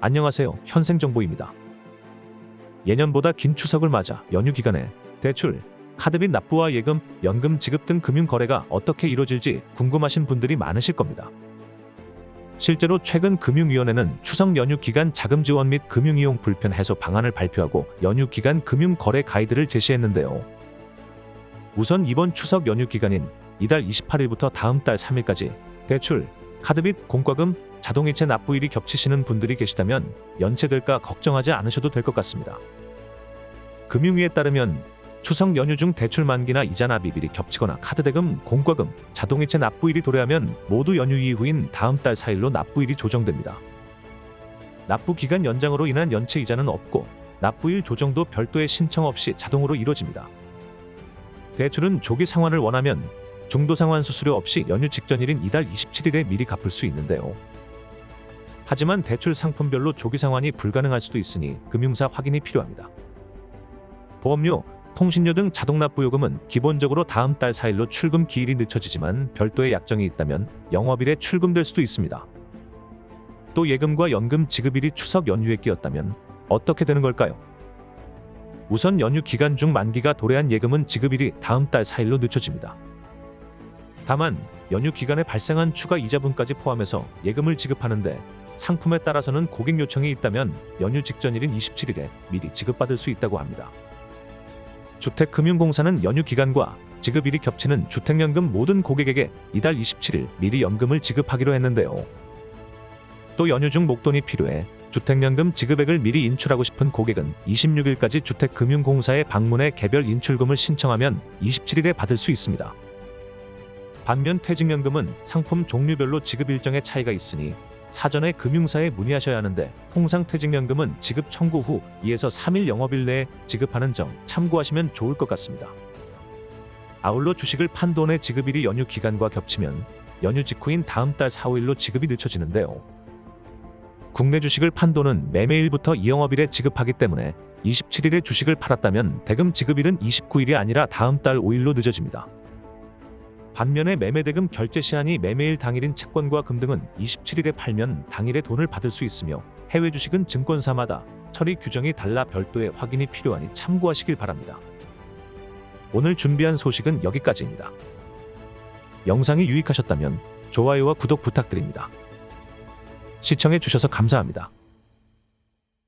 안녕하세요. 현생정보입니다. 예년보다 긴 추석을 맞아 연휴 기간에 대출, 카드빚 납부와 예금, 연금 지급 등 금융 거래가 어떻게 이루어질지 궁금하신 분들이 많으실 겁니다. 실제로 최근 금융위원회는 추석 연휴 기간 자금 지원 및 금융 이용 불편 해소 방안을 발표하고 연휴 기간 금융 거래 가이드를 제시했는데요. 우선 이번 추석 연휴 기간인 이달 28일부터 다음 달 3일까지 대출, 카드빚, 공과금, 자동이체 납부일이 겹치시는 분들이 계시다면 연체될까 걱정하지 않으셔도 될 것 같습니다. 금융위에 따르면 추석 연휴 중 대출 만기나 이자 납입일이 겹치거나 카드 대금, 공과금, 자동이체 납부일이 도래하면 모두 연휴 이후인 다음 달 4일로 납부일이 조정됩니다. 납부 기간 연장으로 인한 연체 이자는 없고 납부일 조정도 별도의 신청 없이 자동으로 이루어집니다. 대출은 조기 상환을 원하면 중도 상환 수수료 없이 연휴 직전일인 이달 27일에 미리 갚을 수 있는데요. 하지만 대출 상품별로 조기 상환이 불가능할 수도 있으니 금융사 확인이 필요합니다. 보험료, 통신료 등 자동 납부 요금은 기본적으로 다음 달 4일로 출금 기일이 늦춰지지만 별도의 약정이 있다면 영업일에 출금될 수도 있습니다. 또 예금과 연금 지급일이 추석 연휴에 끼었다면 어떻게 되는 걸까요? 우선 연휴 기간 중 만기가 도래한 예금은 지급일이 다음 달 4일로 늦춰집니다. 다만 연휴 기간에 발생한 추가 이자분까지 포함해서 예금을 지급하는데 상품에 따라서는 고객 요청이 있다면 연휴 직전일인 27일에 미리 지급받을 수 있다고 합니다. 주택금융공사는 연휴 기간과 지급일이 겹치는 주택연금 모든 고객에게 이달 27일 미리 연금을 지급하기로 했는데요. 또 연휴 중 목돈이 필요해 주택연금 지급액을 미리 인출하고 싶은 고객은 26일까지 주택금융공사에 방문해 개별 인출금을 신청하면 27일에 받을 수 있습니다. 반면 퇴직연금은 상품 종류별로 지급 일정에 차이가 있으니 사전에 금융사에 문의하셔야 하는데 통상 퇴직연금은 지급 청구 후 2에서 3일 영업일 내에 지급하는 점 참고하시면 좋을 것 같습니다. 아울러 주식을 판 돈의 지급일이 연휴 기간과 겹치면 연휴 직후인 다음 달 4, 5일로 지급이 늦춰지는데요. 국내 주식을 판 돈은 매매일부터 이영업일에 지급하기 때문에 27일에 주식을 팔았다면 대금 지급일은 29일이 아니라 다음 달 5일로 늦어집니다. 반면에 매매대금 결제 시한이 매매일 당일인 채권과 금 등은 27일에 팔면 당일에 돈을 받을 수 있으며 해외 주식은 증권사마다 처리 규정이 달라 별도의 확인이 필요하니 참고하시길 바랍니다. 오늘 준비한 소식은 여기까지입니다. 영상이 유익하셨다면 좋아요와 구독 부탁드립니다. 시청해 주셔서 감사합니다.